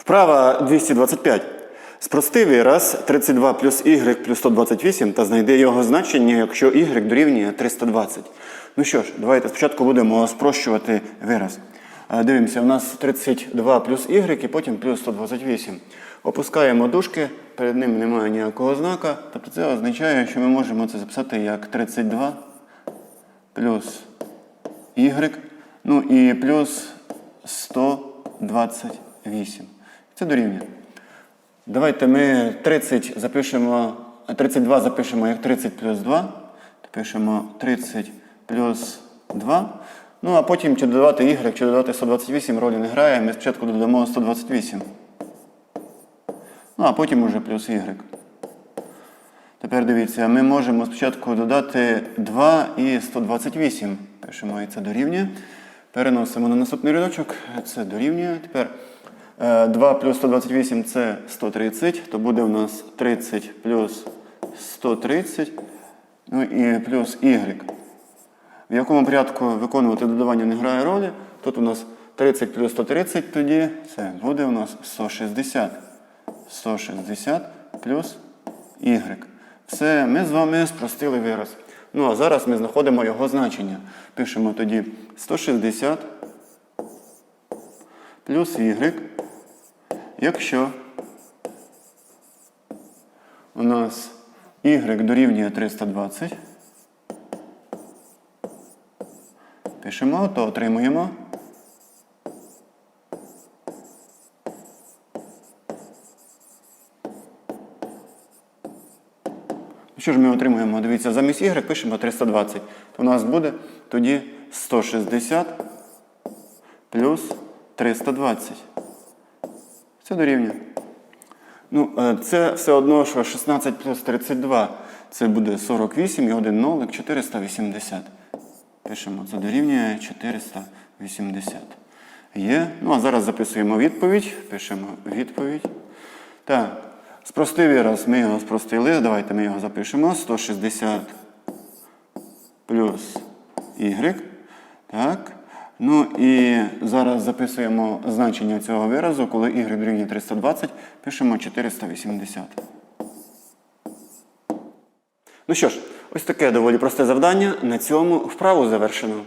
Вправа 225. Спрости вираз 32 плюс y плюс 128 та знайди його значення, якщо y дорівнює 320. Ну що ж, давайте спочатку будемо спрощувати вираз. Е, Дивимося, у нас 32 плюс y і потім плюс 128. Опускаємо дужки, перед ним немає ніякого знака. Тобто це означає, що ми можемо це записати як 32 плюс y, ну і плюс 128. Це дорівнює. Давайте ми 30 запишемо, 32 запишемо як 30 плюс 2. Пишемо 30 плюс 2. Ну, а потім чи додавати y, чи додавати 128 ролі не грає. Ми спочатку додамо 128. Ну, а потім уже плюс y. Тепер дивіться, ми можемо спочатку додати 2 і 128. Пишемо і це дорівнює. Переносимо на наступний рядочок. Це дорівнює. Тепер 2 плюс 128 це 130. То буде у нас 30 плюс 130. Ну і плюс y. В якому порядку виконувати додавання не грає ролі. Тут у нас 30 плюс 130 тоді. Це буде у нас 160. 160 плюс y. Все, ми з вами спростили вираз. Ну а зараз ми знаходимо його значення. Пишемо тоді 160 плюс y, якщо у нас y дорівнює 320. Пишемо, то отримуємо. Що ж ми отримуємо? Дивіться, замість y пишемо 320. То у нас буде тоді 160 плюс 320. Це дорівнює. Ну, е, це все одно, що 16 плюс 32. Це буде 48 і 1 нолик 480. Пишемо, це дорівнює 480. Є. Ну, а зараз записуємо відповідь. Пишемо відповідь. Так. Спростий вираз, ми його спростили. Давайте ми його запишемо. 160 плюс y. Так. Ну і зараз записуємо значення цього виразу, коли y дорівнює 320, пишемо 480. Ну що ж, ось таке доволі просте завдання. На цьому вправу завершено.